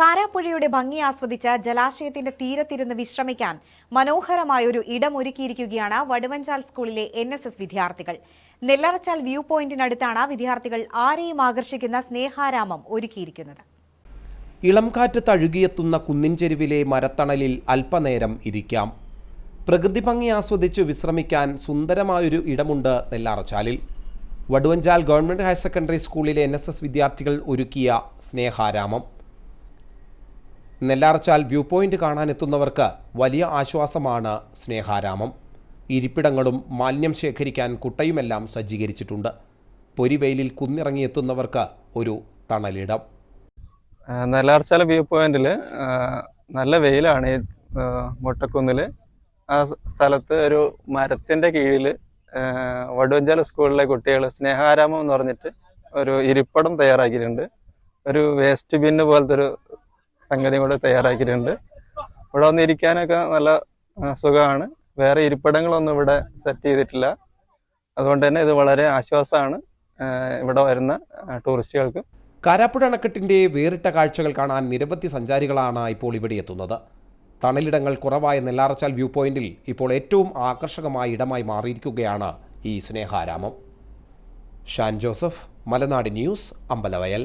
കാരാപ്പുഴയുടെ ഭംഗി ആസ്വദിച്ച് ജലാശയത്തിന്റെ തീരത്തിരുന്ന് വിശ്രമിക്കാൻ മനോഹരമായൊരു ഇടമൊരുക്കിയിരിക്കുകയാണ് വടുവഞ്ചാൽ സ്കൂളിലെ എൻ വിദ്യാർത്ഥികൾ. നെല്ലറച്ചാൽ വ്യൂ പോയിന്റിനടുത്താണ് വിദ്യാർത്ഥികൾ ആരെയും ആകർഷിക്കുന്ന സ്നേഹാരാമം ഒരുക്കിയിരിക്കുന്നത്. ഇളംകാറ്റ് തഴുകിയെത്തുന്ന കുന്നിൻ ചെരുവിലെ മരത്തണലിൽ അല്പനേരം ഇരിക്കാം. പ്രകൃതി ഭംഗി ആസ്വദിച്ച് വിശ്രമിക്കാൻ സുന്ദരമായൊരു ഇടമുണ്ട് നെല്ലാറച്ചാലിൽ. വടുവഞ്ചാൽ ഗവൺമെന്റ് ഹയർ സെക്കൻഡറി സ്കൂളിലെ എൻ വിദ്യാർത്ഥികൾ ഒരുക്കിയ സ്നേഹാരാമം. നെല്ലാറച്ചാൽ വ്യൂ പോയിന്റ് കാണാനെത്തുന്നവർക്ക് വലിയ ആശ്വാസമാണ് സ്നേഹാരാമം. ഇരിപ്പിടങ്ങളും മാലിന്യം ശേഖരിക്കാൻ കുട്ടയുമെല്ലാം സജ്ജീകരിച്ചിട്ടുണ്ട്. പൊരിവെയിലിൽ കുന്നിറങ്ങിയെത്തുന്നവർക്ക് ഒരു തണലിടം. നെല്ലാർച്ചാല വ്യൂ പോയിന്റിൽ നല്ല വെയിലാണ് ഈ മുട്ടക്കുന്നിൽ ആ സ്ഥലത്ത് ഒരു മരത്തിന്റെ കീഴിൽ വടുവഞ്ചാല സ്കൂളിലെ കുട്ടികൾ സ്നേഹാരാമം എന്ന് പറഞ്ഞിട്ട് ഒരു ഇരിപ്പിടം തയ്യാറാക്കിയിട്ടുണ്ട്. ഒരു വേസ്റ്റ് ബിന്ന് പോലത്തെ ഒരു സംഗതി കൂടെ തയ്യാറാക്കിയിട്ടുണ്ട്. ഇവിടെ വന്ന് ഇരിക്കാനൊക്കെ നല്ല സുഖമാണ്. വേറെ ഇരിപ്പിടങ്ങളൊന്നും ഇവിടെ സെറ്റ് ചെയ്തിട്ടില്ല. അതുകൊണ്ട് തന്നെ ഇത് വളരെ ആശ്വാസമാണ് ഇവിടെ വരുന്ന ടൂറിസ്റ്റുകൾക്ക്. കാരാപ്പുഴ അണക്കെട്ടിന്റെ വേറിട്ട കാഴ്ചകൾ കാണാൻ നിരവധി സഞ്ചാരികളാണ് ഇപ്പോൾ ഇവിടെ എത്തുന്നത്. തണലിടങ്ങൾ കുറവായ നെല്ലാറച്ചാൽ വ്യൂ പോയിന്റിൽ ഇപ്പോൾ ഏറ്റവും ആകർഷകമായ ഇടമായി മാറിയിരിക്കുകയാണ് ഈ സ്നേഹാരാമം. ഷാൻ ജോസഫ് മലനാട് ന്യൂസ് അമ്പലവയൽ.